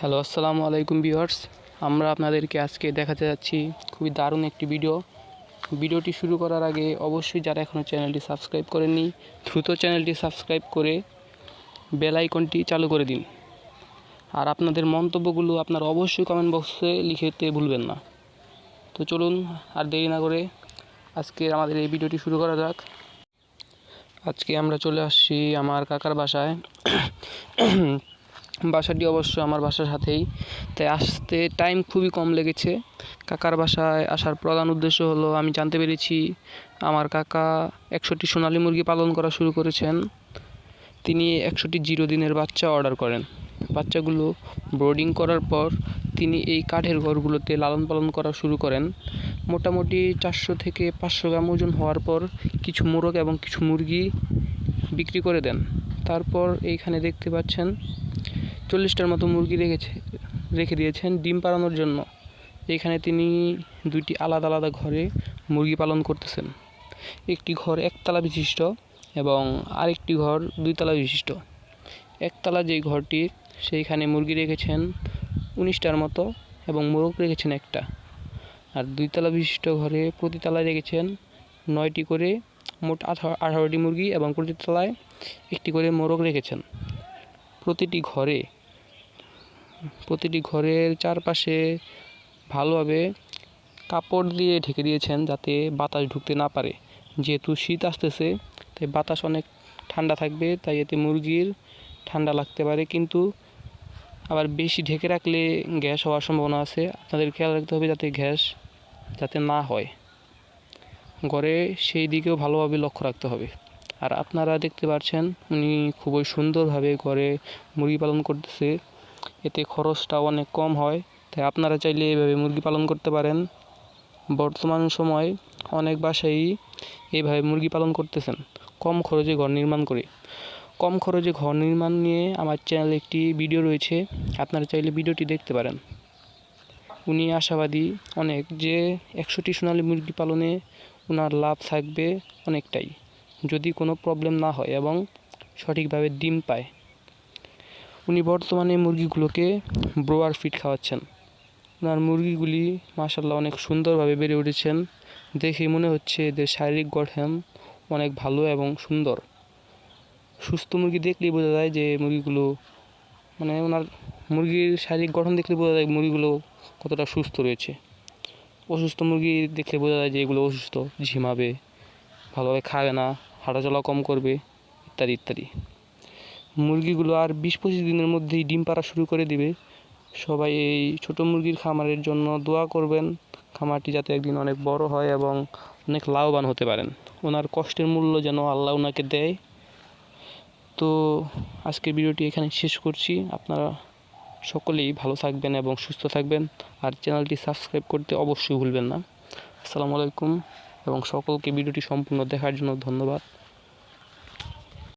Hello, আসসালামু আলাইকুম viewers. আমরা আপনাদেরকে আজকে দেখাতে যাচ্ছি খুবই দারুণ একটি ভিডিও। ভিডিওটি শুরু করার আগে অবশ্যই যারা এখনও চ্যানেলটি সাবস্ক্রাইব করেননি, দ্রুত চ্যানেলটি সাবস্ক্রাইব করে বেল আইকনটি চালু করে দিন। আর আপনাদের মন্তব্যগুলো আপনারা অবশ্যই কমেন্ট বক্সে লিখেতে ভুলবেন না। তো চলুন, আর দেরি না করে আজকে আমাদের এই ভিডিওটি শুরু করা যাক। আজকে আমরা চলে আসছি আমার কাকার বাসায়। বাসাটি অবশ্য আমার বাসার সাথেই তাই আসতে টাইম খুবই কম লেগেছে। কাকার বাসায় আসার প্রধান উদ্দেশ্য হলো, আমি জানতে পেরেছি আমার কাকা একশোটি সোনালী মুরগি পালন করা শুরু করেছেন। তিনি একশোটি জিরো দিনের বাচ্চা অর্ডার করেন। বাচ্চাগুলো ব্রোডিং করার পর তিনি এই কাঠের ঘরগুলোতে লালন পালন করা শুরু করেন। মোটামুটি চারশো থেকে পাঁচশো গ্রাম ওজন হওয়ার পর কিছু মোরগ এবং কিছু মুরগি বিক্রি করে দেন। তারপর এইখানে দেখতে পাচ্ছেন চল্লিশটার মতো মুরগি রেখেছে, রেখে দিয়েছেন ডিম পাড়ানোর জন্য। এখানে তিনি দুইটি আলাদা আলাদা ঘরে মুরগি পালন করতেছেন। একটি ঘর একতলা বিশিষ্ট এবং আরেকটি ঘর দুইতলা বিশিষ্ট। একতলা যেই ঘরটি, সেইখানে মুরগি রেখেছেন উনিশটার মতো এবং মোরগ রেখেছেন একটা। আর দুইতলা বিশিষ্ট ঘরে প্রতি তলায় রেখেছেন নয়টি করে মোট আঠারো, আঠারোটি মুরগি এবং প্রতি তলায় একটি করে মোরগ রেখেছেন। প্রতিটি ঘরে প্রতিটি ঘরের চারপাশে ভালোভাবে কাপড় দিয়ে ঢেকে দিয়েছেন যাতে বাতাস ঢুকতে না পারে। যেহেতু শীত আসতেছে, তাই বাতাস অনেক ঠান্ডা থাকবে, তাই এতে মুরগির ঠান্ডা লাগতে পারে। কিন্তু আবার বেশি ঢেকে রাখলে গ্যাস হওয়ার সম্ভাবনা আছে। আপনাদের খেয়াল রাখতে হবে যাতে গ্যাস যাতে না হয়। ঘরে সেই দিকেও ভালোভাবে লক্ষ্য রাখতে হবে। আর আপনারা দেখতে পাচ্ছেন, উনি খুবই সুন্দরভাবে ঘরে মুরগি পালন করতেছে। এতে খরচটা অনেক কম হয়। তাই আপনারা চাইলে এইভাবে মুরগি পালন করতে পারেন। বর্তমান সময় অনেক বাসায়ই এইভাবে মুরগি পালন করতেছেন। কম খরচে ঘর নির্মাণ করে। কম খরচে ঘর নির্মাণ নিয়ে আমার চ্যানেলে একটি ভিডিও রয়েছে। আপনারা চাইলে ভিডিওটি দেখতে পারেন। উনি আশাবাদী অনেক যে একশোটি সোনালী মুরগি পালনে ওনার লাভ থাকবে অনেকটাই। যদি কোনো প্রবলেম না হয় এবং সঠিকভাবে ডিম পায় উনি বর্তমানে মুরগিগুলোকে ব্রোয়ার ফিড খাওয়াচ্ছেন। ওনার মুরগিগুলি মাসাল্লাহ অনেক সুন্দরভাবে বেড়ে উঠেছেন। দেখে মনে হচ্ছে এদের শারীরিক গঠন অনেক ভালো এবং সুন্দর। সুস্থ মুরগি দেখলেই বোঝা যায় যে মুরগিগুলো মানে ওনার মুরগির শারীরিক গঠন দেখলে বোঝা যায় মুরগিগুলো কতটা সুস্থ রয়েছে। অসুস্থ মুরগি দেখলে বোঝা যায় যে এগুলো অসুস্থ, ঝিমাবে, ভালোভাবে খাবে না হাঁটাচলা কম করবে, ইত্যাদি ইত্যাদি। মুরগিগুলো আর বিশ পঁচিশ দিনের মধ্যেই ডিম পাড়া শুরু করে দিবে। সবাই এই ছোটো মুরগির খামারের জন্য দোয়া করবেন। খামারটি যাতে একদিন অনেক বড় হয় এবং অনেক লাভবান হতে পারেন। ওনার কষ্টের মূল্য যেন আল্লাহ ওনাকে দেয়। তো আজকে ভিডিওটি এখানে শেষ করছি। আপনারা সকলেই ভালো থাকবেন এবং সুস্থ থাকবেন। আর চ্যানেলটি সাবস্ক্রাইব করতে অবশ্যই ভুলবেন না। আসসালামু আলাইকুম এবং সকলকে ভিডিওটি সম্পূর্ণ দেখার জন্য ধন্যবাদ।